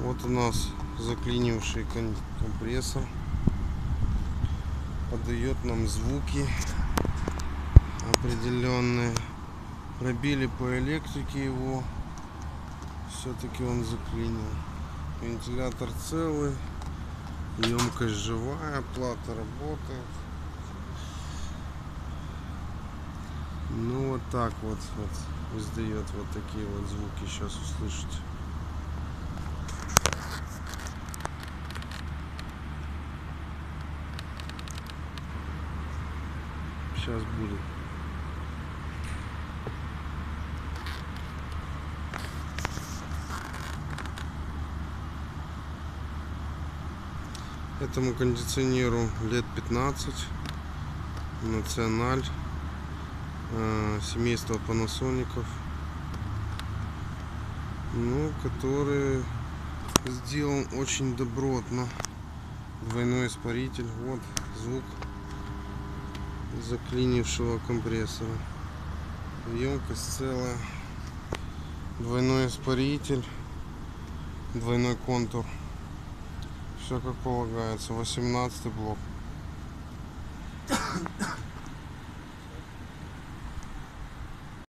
Вот у нас заклинивший компрессор. Подает нам звуки определенные. Пробили по электрике его. Все-таки он заклинил. Вентилятор целый. Емкость живая, плата работает. Ну вот так вот, вот издает вот такие вот звуки. Сейчас услышите. Сейчас будет. Этому кондиционеру лет 15. Националь. э, Семейство панасоников. Ну, который сделан очень добротно. Двойной испаритель. Вот звук заклинившего компрессора. Емкость целая. Двойной испаритель. Двойной контур. Все как полагается. 18 блок.